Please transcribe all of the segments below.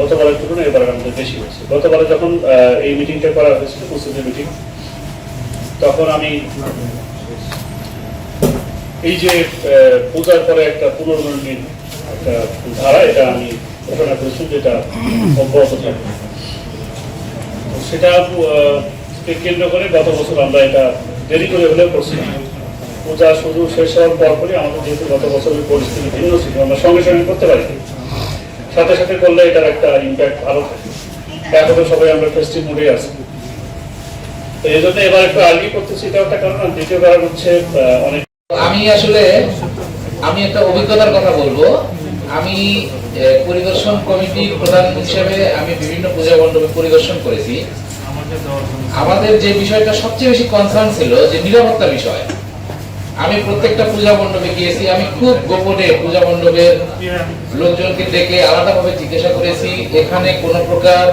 গতবারের তুলনায় এবার আমাদের বেশি হয়েছে। গতবারে যখন এই মিটিংটা করা হয়েছিল মুসলিমের মিটিং তখন আমি এই যে পূজার পরে একটা একটা ধারা, এটা আমি ঘোষণা করেছি যেটা অব্যাহত থাকবে। সেটা কেন্দ্র করে গত বছর আমরা এটা দেরি করে হলেও করছিলাম পূজা শুরু শেষ হওয়ার পরপরই আমাদের যেহেতু গত বছরের পরিস্থিতি ভিন্ন ছিল, আমরা সঙ্গে সঙ্গে করতে পারি। সাথে সাথে করলে এটার একটা ইম্প্যাক্ট ভালো থাকে। এখন সবাই আমরা ফেস্টিভ মোডে আছি। এই জন্য এবার একটু আর্গি করতেছি এটা একটা কারণ। দ্বিতীয় কারণ হচ্ছে অনেক আমি আসলে, আমি একটা অভিজ্ঞতার কথা বলব। আমি পরিদর্শন কমিটির প্রধান হিসেবে আমি বিভিন্ন পূজা মণ্ডপে পরিদর্শন করেছি। আমাদের যে বিষয়টা সবচেয়ে বেশি কনসার্ন ছিল যে নিরাপত্তা বিষয় আমি প্রত্যেকটা পূজা মণ্ডপে গিয়েছি। আমি খুব গোপনে পূজা মণ্ডপের লোকজনকে ডেকে আলাদাভাবে জিজ্ঞাসা করেছি, এখানে কোনো প্রকার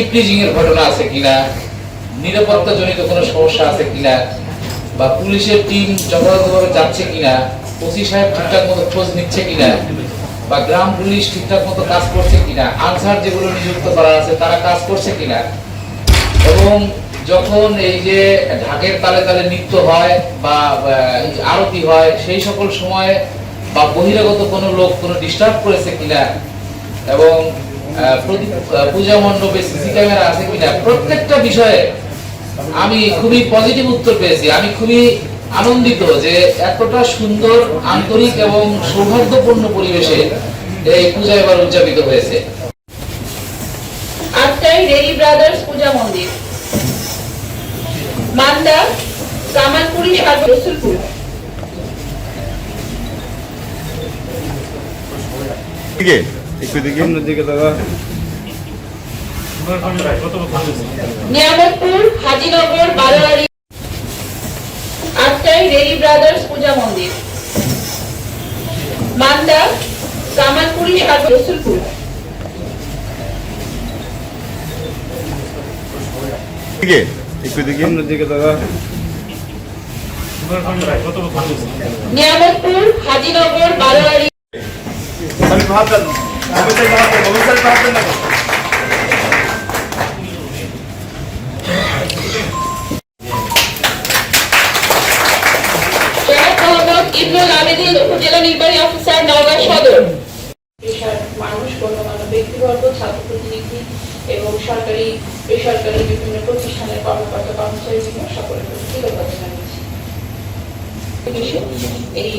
ইপ্রিজিং এর ঘটনা আছে কিনা? নিরাপত্তা জনিত কোনো সমস্যা আছে কিনা? বা পুলিশের টিম যথাযথভাবে যাচ্ছে কিনা? ওসি সাহেব ঠিকঠাক মতো খোঁজ নিচ্ছে কিনা? বা গ্রাম পুলিশ ঠিকঠাক মতো কাজ করছে কিনা? আনসার যেগুলো নিযুক্ত করা আছে, তারা কাজ করছে কিনা? এবং যখন এই যে ঢাকের তালে তালে নৃত্য হয় বা আরতি হয়, সেই সকল সময়ে বা বহিরাগত কোনো লোক কোনো ডিস্টার্ব করেছে কিনা এবং পূজা মণ্ডপে সিসি ক্যামেরা আছে কিনা, প্রত্যেকটা বিষয়ে আমি খুবই পজিটিভ উত্তর পেয়েছি। আমি খুবই আনন্দিত যে এতটা সুন্দর, আন্তরিক এবং সৌহার্দ্যপূর্ণ পরিবেশে এই পূজা এবার উদযাপিত হয়েছে। আটটাই রেডি ব্রাদার্স পূজা মন্দির। মান্দা কামালপুরি সাগর রসুলপুর। দিকে একটু দিকে। দিকে দাদা নিয়ামতপুর হাজিনগর বারোয়ারি আটটাই রেডি ব্রাদার্স পূজা মন্দির। মান্দা কামালপুরি সাগর রসুলপুর। দিকে। একটু দিকে দিকে দাদা নিয়ামতপুর হাজিনগর বারোয়ারি। শেখ মোহাম্মদ ইবনুল আবেদিন উপজেলা নির্বাহী প্রতিনিধি এবং সরকারি বেসরকারি বিভিন্ন প্রতিষ্ঠানের কর্মকর্তা কর্মচারী সকলের প্রতি কৃতজ্ঞতা জানাচ্ছি। এই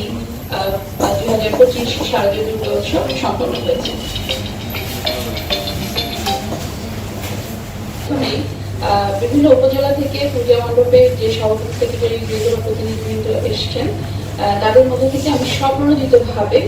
দুই হাজার পঁচিশ শারদীয় দুর্গা উৎসব সম্পন্ন হয়েছে। প্রথমেই বিভিন্ন উপজেলা থেকে পূজা মণ্ডপে যে সভাপতি সেক্রেটারি যেগুলো প্রতিনিধিবৃন্দ এসছেন তাদের মধ্যে থেকে আমি স্বপ্রণোদিত ভাবে